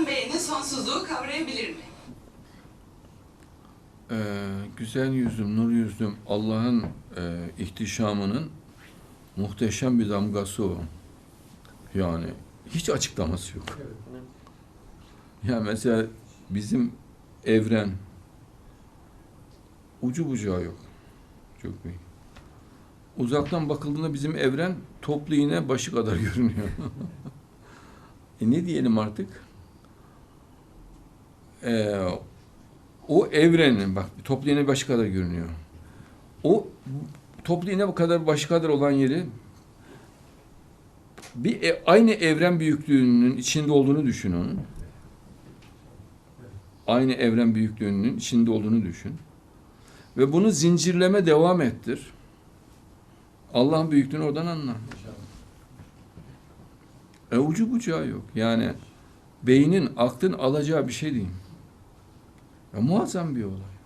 insan beyni sonsuzluğu kavrayabilir mi? Ee, güzel yüzüm, nur yüzüm, Allah'ın e, ihtişamının muhteşem bir damgası o. Yani hiç açıklaması yok. Ya mesela bizim evren ucu bucağı yok. Çok büyük. Uzaktan bakıldığında bizim evren toplu iğne başı kadar görünüyor. e ne diyelim artık? Ee, o evrenin bak toplu iğne başı kadar görünüyor. O toplu iğne bu kadar başı kadar olan yeri bir e- aynı evren büyüklüğünün içinde olduğunu düşün onun. Aynı evren büyüklüğünün içinde olduğunu düşün. Ve bunu zincirleme devam ettir. Allah'ın büyüklüğünü oradan anla. E ucu bucağı yok. Yani beynin, aklın alacağı bir şey değil. Ya, muazzam bir olay.